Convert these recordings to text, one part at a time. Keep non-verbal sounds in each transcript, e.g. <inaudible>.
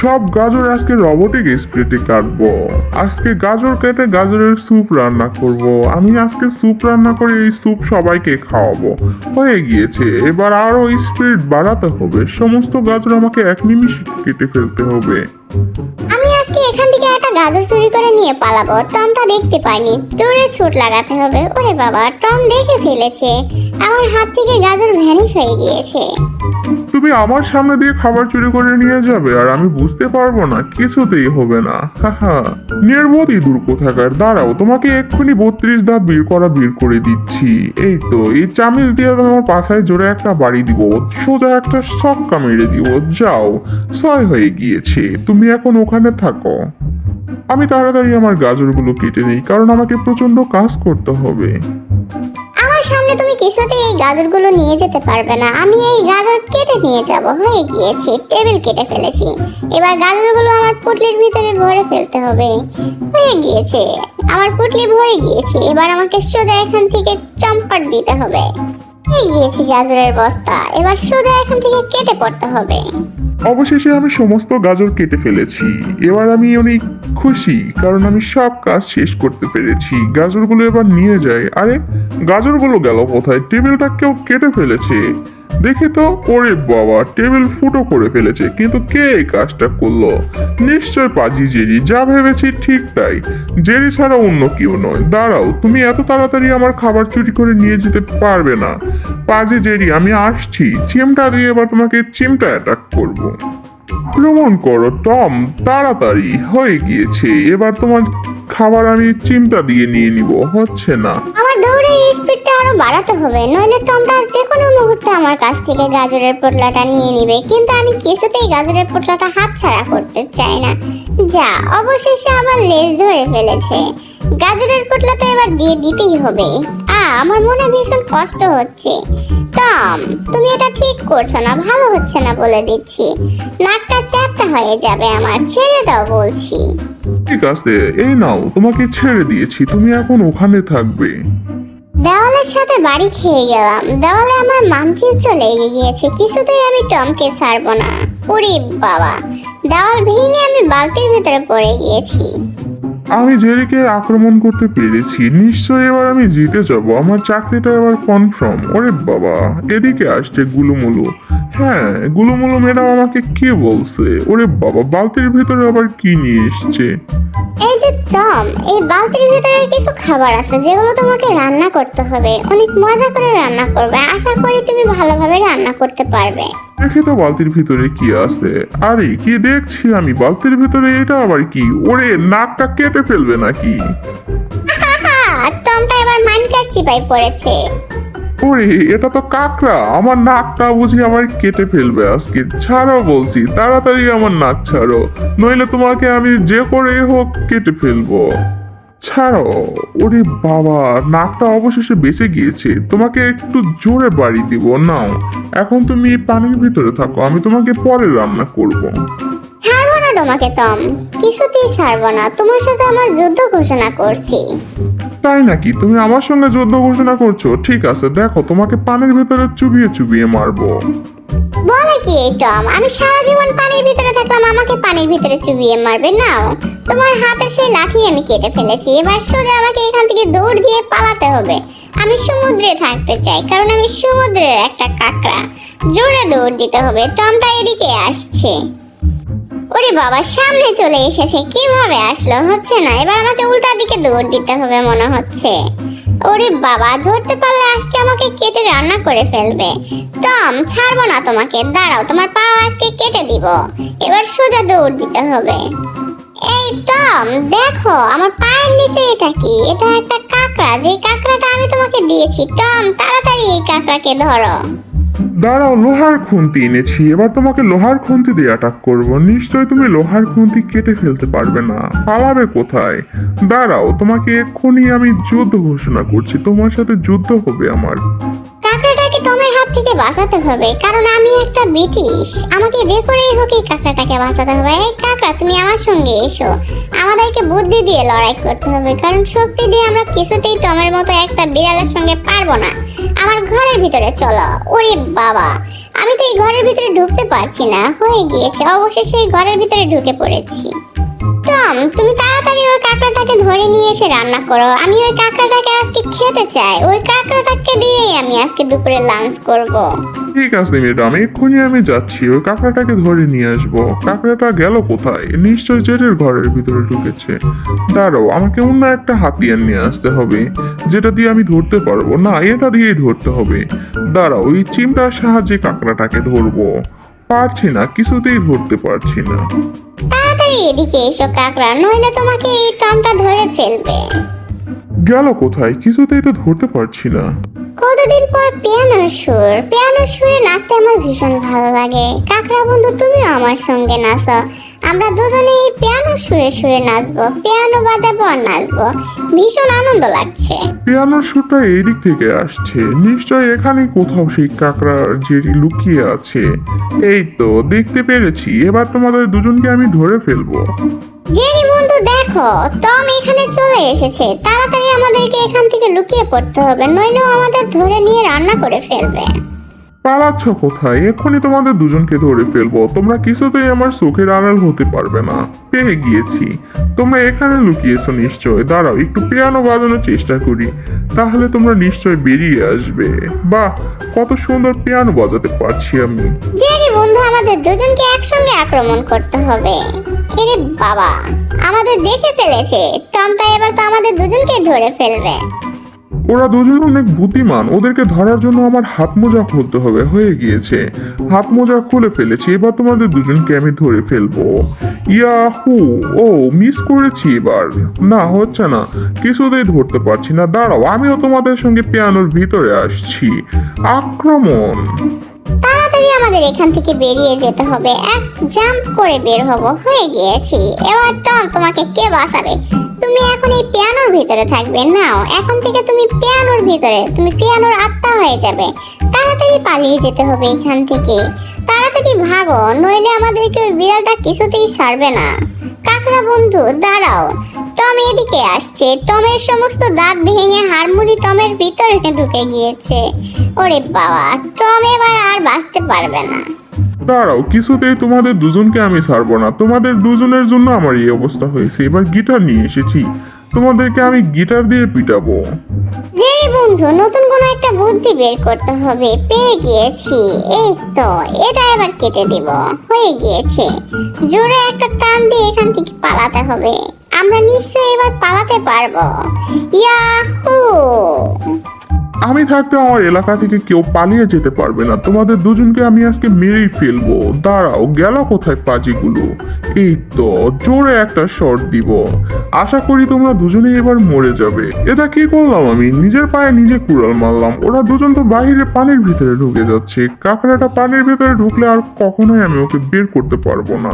সব গাজর আজকে রবোটিক স্প্রেতে কাটবো। আজকে গাজর কেটে গাজরের স্যুপ রান্না করব। আমি আজকে স্যুপ রান্না করে এই স্যুপ সবাইকে খাওয়াবো। হয়ে গিয়েছে। এবার আরও স্পিড বাড়াতে হবে। সমস্ত গাজর আমাকে এক নিমিষে কেটে ফেলতে হবে। আমি আজকে এখান থেকে একটা গাজর চুরি করে নিয়ে পালাবো। টমটা দেখতে পাইনি। দূরে ছুট লাগাতে হবে। ওরে বাবা, টম দেখে ফেলেছে। আমার হাত থেকে গাজর ভ্যানিশ হয়ে গিয়েছে। তুমি আমার সামনে দিয়ে খাবার চুরি করে নিয়ে যাবে আর আমি বুঝতে পারব না, কিছুতেই হবে না। হাহা। নির্বোধই দূর কোথাকার দাঁড়াও, তোমাকে এক্ষুনি বত্রিশ দাঁত বের করা বের করে দিচ্ছি। এই তো, এই চামিচ দিয়ে তোমার পাছায় জোরে একটা বাড়ি দিব, সোজা একটা সক্কা মেরে দিব, যাও, ছয় হয়ে গিয়েছে, তুমি এখন ওখানে থাকো। আমি তাড়াতাড়ি আমার গাজরগুলো কেটে নিই, কারণ আমাকে প্রচণ্ড কাজ করতে হবে। কিছুতেই এই গাজরগুলো নিয়ে যেতে পারবে না। আমি এই গাজর কেটে নিয়ে যাব। হয়ে গিয়েছে, টেবিল কেটে ফেলেছি। এবার গাজরগুলো আমার পুটলির ভিতরে ভরে ফেলতে হবে। হয়ে গিয়েছে, আমার পুটলি ভরে গিয়েছে। এবার আমাকে সোজা এখান থেকে চম্পাট দিতে হবে। হয়ে গিয়েছে গাজরের বস্তা। এবার সোজা এখান থেকে কেটে পড়তে হবে। অবশেষে আমি সমস্ত গাজর কেটে ফেলেছি। এবার আমি অনেক খুশি, কারণ আমি সব কাজ শেষ করতে পেরেছি। গাজরগুলো এবার নিয়ে যায় আরে, গাজরগুলো গেল কোথায়? টেবিলটা কেউ কেটে ফেলেছে। দেখি তো ওরে বাবা টেবিল ফুটো করে ফেলেছে, কিন্তু কে এই কাজটা করল? নিশ্চয় পাজি জেরি, যা ভেবেছি ঠিক তাই। জেরি ছাড়া অন্য কেউ নয়। দাঁড়াও, তুমি এত তাড়াতাড়ি আমার খাবার চুরি করে নিয়ে যেতে পারবে না। পাজি জেরি, আমি আসছি। চিমটা দিয়ে এবার তোমাকে চিমটা অ্যাটাক করব। আক্রমণ করো, টম, তাড়াতাড়ি। হয়ে গিয়েছে। এবার তোমার খাবার আমি চিমটা দিয়ে নিয়ে নিব। হচ্ছে না। আমার দৌড়ের স্পিডটা আরও বাড়াতে হবে, নইলে টমটা যে কোনো মুহূর্তে আমার কাছ থেকে গাজরের পোটলাটা নিয়ে নিবে। কিন্তু আমি কিছুতেই গাজরের পোটলাটা হাতছাড়া করতে চাই না। যা, অবশেষে আমার লেজ ধরে ফেলেছে। গাজরের পোটলা তো এবার দিয়ে দিতেই হবে। আ, আমার মনে ভীষণ কষ্ট হচ্ছে। টম, তুমি এটা ঠিক করছ না, ভালো হচ্ছে না বলে দিচ্ছি। নাকটা চ্যাপটা হয়ে যাবে আমার, ছেড়ে দাও বলছি। ঠিক আছে, এই নাও, তোমাকে ছেড়ে দিয়েছি, তুমি এখন ওখানে থাকবে। দেওয়ালের সাথে বাড়ি খেয়ে গেলাম। দেওয়ালে আমার মানচিত্র লেগে গিয়েছে। কিছুতেই আমি টমকে ছাড়বো না। ওরে বাবা। দেওয়াল ভেঙে আমি বালতির ভেতরে পড়ে গিয়েছি। আমি জেরিকে আক্রমণ করতে পেরেছি। নিশ্চয়ই এবার আমি জিতে যাব। আমার চাকরিটা এবার কনফার্ম ওরে বাবা, এদিকে আসছে গুলুমুলু। হ্যাঁ গুলুমুলু ম্যাডাম আমাকে কে বলছে? ওরে বাবা, বালতির ভিতরে আবার কি নিয়ে এসছে? এই যে টম এই বালতির ভেতরে কিছু খাবার আছে যেগুলো তোমাকে রান্না করতে হবে। অনেক মজা করে রান্না করবে। আশা করি তুমি ভালোভাবে রান্না করতে পারবে। দেখে তো বালতির ভিতরে কি আছে? আরে কি দেখছি আমি? বালতির ভিতরে এটা আবার কি? ওরে নাকটা কেটে ফেলবে নাকি? <laughs> টমটা এবার মাইনকার চিপাই পড়েছে। ওরে এটা তো কাকড়া। আমার নাকটা বুঝি আমার কেটে ফেলবে আজকে। ছাড়ো বলছি, তাড়াতাড়ি আমার নাক ছাড়ো। নইলে তোমাকে আমি যে করে হোক কেটে ফেলব। ছাড়ো। ওরে বাবা, নাকটা অবশেষে বেঁচে গিয়েছে। তোমাকে একটু জোরে বাড়ি দিব, নাও। এখন তুমি পানির ভিতরে থাকো, আমি তোমাকে পরে রান্না করব। ছাড়বো না তোমাকে, টম। কিছুতেই ছাড়বো না। তোমার সাথে আমার যুদ্ধ ঘোষণা করছি। তাই নাকি? তুমি আমার সঙ্গে যুদ্ধ ঘোষণা করছ। ঠিক আছে, দেখো, তোমাকে পানির ভিতরে চুবিয়ে চুবিয়ে মারবো। বলে কি এই টম আমি সারা জীবন পানির ভিতরে থাকলাম, আমাকে পানির ভিতরে চুবিয়ে মারবে, নাও। তোমার হাতের সেই লাঠি আমি কেটে ফেলেছি, এবার সোজা আমাকে এখান থেকে দৌড় দিয়ে পালাতে হবে। আমি সমুদ্রে থাকতে চাই, কারণ আমি সমুদ্রের একটা কাঁকড়া। জোরে দৌড় দিতে হবে, টমটা এদিকে আসছে। ওরে বাবা সামনে চলে এসেছে। কীভাবে আসলো হচ্ছে না? এবার আমাকে উল্টা দিকে দৌড় দিতে হবে মনে হচ্ছে। ওরে বাবা, ধরতে পারলে আজকে আমাকে কেটে রান্না করে ফেলবে। টম, ছাড়বো না তোমাকে। দাঁড়াও, তোমার পা আজকে কেটে দিব। এবার সোজা দৌড় দিতে হবে। এই টম, দেখো, আমার পায়ের নিচে এটা কি? এটা একটা কাঁকড়া। যে কাঁকড়াটা আমি তোমাকে দিয়েছি, টম, তাড়াতাড়ি এই কাঁকড়াকে ধরো। দাঁড়াও, লোহার খুন্তি এনেছি। এবার তোমাকে লোহার খুন্তি দিয়ে অ্যাটাক করব। নিশ্চয়ই তুমি লোহার খুন্তি কেটে ফেলতে পারবে না। পালাবে কোথায়? দাঁড়াও, তোমাকে এক্ষুনি আমি যুদ্ধ ঘোষণা করছি। তোমার সাথে যুদ্ধ হবে আমার। কাঁকড়াটাকে টমের হাত থেকে বাঁচাতে হবে, কারণ আমি একটা ব্রিটিশ। আমাকে যে করেই হোক এই কাঁকড়াটাকে বাঁচাতে হবে। এই কাঁকড়া, তুমি আমার সঙ্গে এসো। আমাদেরকে বুদ্ধি দিয়ে লড়াই করতে হবে, কারণ শক্তি দিয়ে আমরা কিছুতেই টমের মতো একটা বিড়ালের সঙ্গে পারব না। আমার ঘরের ভিতরে চলো। ওরে বাবা, আমি তো এই ঘরের ভিতরে ঢুকতে পারছি না। হয়ে গিয়েছে। অবশেষে এই ঘরের ভিতরে ঢুকে পড়েছি। টম তুমি তাড়াতাড়ি ওই কাঁকড়াটাকে ধরে নিয়ে এসে রান্না করো। আমি ওই কাঁকড়াটাকে আজকে খেতে চাই। ওই কাঁকড়াটাকে দিয়েই আমি আজকে দুপুরে লাঞ্চ করব। ঠিক আছে ম্যাডাম, এক্ষুনি আমি যাচ্ছি। ওই কাঁকড়াটাকে ধরে নিয়ে আসব। কাঁকড়াটা গেল কোথায়? নিশ্চয় জেটের ঘরের ভিতরে ঢুকেছে। দাঁড়াও, আমাকে অন্য একটা হাতিয়ার নিয়ে আসতে হবে। যেটা দিয়ে আমি ধরতে পারব। না, এটা দিয়েই ধরতে হবে। দাঁড়াও, ওই চিমটার সাহায্যে কাঁকড়াটাকে ধরবো। পারছি না, কিছুতেই ধরতে পারছি না। এদিকে এসো কাঁকড়া, নইলে তোমাকে এই টানটা ধরে ফেলবে। গেল কোথায়? কিছুতেই তো ধরতে পারছি না। কতদিন পর পিয়ানোর সুর? পিয়ানোর সুরে নাচতে আমার ভীষণ ভালো লাগে। কাকড়া বন্ধু তুমিও আমার সঙ্গে নাচো। আমরা দুজনেই পিয়ানোর সুরে সুরে নাচবো। পিয়ানো বাজাবো আর নাচবো। ভীষণ আনন্দ লাগছে। পিয়ানোর সুরটা এই দিক থেকে আসছে। নিশ্চয় এখানে কোথাও সেই কাঁকড়ার যেটি লুকিয়ে আছে। এই তো দেখতে পেরেছি। এবার তোমাদের দুজনকে আমি ধরে ফেলব। জেরি বন্ধু দেখো, টম এখানে চলে এসেছে। তাড়াতাড়ি আমাদেরকে এখান থেকে লুকিয়ে পড়তে হবে, নইলেও আমাদের ধরে নিয়ে রান্না করে ফেলবে। পালাচ্ছ কোথায়? এক্ষুনি তোমাদের দুজনকে ধরে ফেলব। তোমরা কিছুতেই আমার চোখের আড়াল হতে পারবে না। পেয়ে গিয়েছি? তোমরা এখানে লুকিয়েছো নিশ্চয়। দাঁড়াও, একটু পিয়ানো বাজানোর চেষ্টা করি। তাহলে তোমরা নিশ্চয় বেরিয়ে আসবে। বাহ, কত সুন্দর পিয়ানো বাজাতে পারছি আমি। জেরি বন্ধু, আমাদের দুজনকে একসঙ্গে আক্রমণ করতে হবে। এরে বাবা, আমাদের দেখে ফেলেছে। টমটা এবার তো আমাদের দুজনকে ধরে ফেলবে। ওরা দুজন অনেক বুদ্ধিমান। ওদেরকে ধরার জন্য আমার হাত মোজা খুলতে হবে, হয়ে গিয়েছে। হাত মোজা খুলে ফেলেছি, এবার তোমাদের দুজনকে আমি ধরে ফেলব। ইয়াহু, ও মিস করেছি এবার। না, হচ্ছে না, কিছুতেই ধরতে পারছি না। দাঁড়াও, আমিও তোমাদের সঙ্গে পিয়ানোর ভিতরে আসছি। আক্রমণ। তাড়াতাড়ি আমাদের এখান থেকে বেরিয়ে যেতে হবে। এক জাম্প করে বের হব। হয়ে গিয়েছি। এবার টম, তোমাকে কে বাঁচাবে? তুমি এখন এই পিয়ানোর ভিতরে থাকবে নাও এখন থেকে তুমি পিয়ানোর ভিতরে, তুমি পিয়ানোর আত্মা হয়ে যাবে। তাড়াতাড়ি পালিয়ে যেতে হবে এখান থেকে। তাড়াতাড়ি ভাগো, নইলে আমাদেরকে ওই বিড়ালটা কিছুতেই ছাড়বে না। কাকড়া বন্ধু, দাঁড়াও। টম এদিকে আসছে। টমের সমস্ত দাঁত ভেঙে হারমোনি টমের ভিতরে ঢুকে গিয়েছে। ওরে বাবা, টম এবার আর বাঁচতে পারবে না। দাঁড়াও, কিছুতেই তোমাদের দুজনকে আমি ছাড়বো না। তোমাদের দুজনের জন্য আমার এই অবস্থা হয়েছে। এবার গিটার নিয়ে এসেছি। তোমাদেরকে আমি গিটার দিয়ে পিটাবো। জেরি বন্ধু, নতুন কোনো একটা বুদ্ধি বের করতে হবে। পেয়ে গিয়েছি। এই তো, এটা এবার কেটে দিব। হয়ে গিয়েছে। জোরে একটা টান দিয়ে এখান থেকে পালাতে হবে। আমরা নিশ্চয়ই এবার পালাতে পারব। ইয়াহু! আমি থাকতে আমার এলাকা থেকে কেউ পালিয়ে যেতে পারবে না। তোমাদের দুজনকে আমি আজকে মেরেই ফেলব। দাঁড়াও, গেল কোথায় পাজিগুলো? এই তো, জোরে একটা শট দিব। আশা করি তোমরা দুজনেই এবার মরে যাবে। এটা কি করলাম আমি? নিজের পায়ে নিজে কুড়াল মারলাম। ওরা দুজন তো বাইরে পানির ভিতরে ঢুকে যাচ্ছে। কাঁকড়াটা পানির ভিতরে ঢুকলে আর কখনোই আমি ওকে বের করতে পারব না।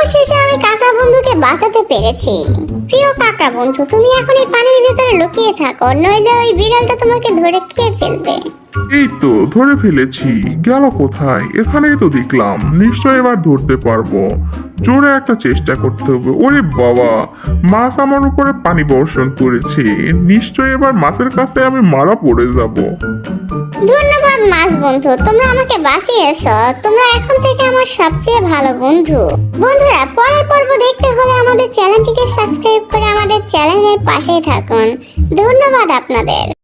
অবশেষে আমি কাকড়া বন্ধুকে বাঁচাতে পেরেছি। প্রিয় কাকড়া বন্ধু, তুমি এখন এই পানির ভিতরে লুকিয়ে থাকো, নইলে ওই বিড়ালটা তোমাকে ধরে খেয়ে ফেলবে। এই তো, ধরে ফেলেছি। গেল কোথায়? এখানেই তো দেখলাম। নিশ্চয় এবার ধরতে পারব। জোরে একটা চেষ্টা করতে হবে। ওরে বাবা! মাছ আমার উপরে পানি বর্ষণ করেছে। নিশ্চয় এবার মাছের কাছে আমি মারা পড়ে যাব। ধন্যবাদ, মাছ বন্ধু। তোমরা আমাকে বাঁচিয়েছো। তোমরা এখন থেকে আমার সবচেয়ে ভালো বন্ধু। বন্ধুরা, পরের পর্ব দেখতে হলে আমাদের চ্যানেলটিকে সাবস্ক্রাইব করে আমাদের চ্যানেলের পাশেই থাকুন। ধন্যবাদ আপনাদের।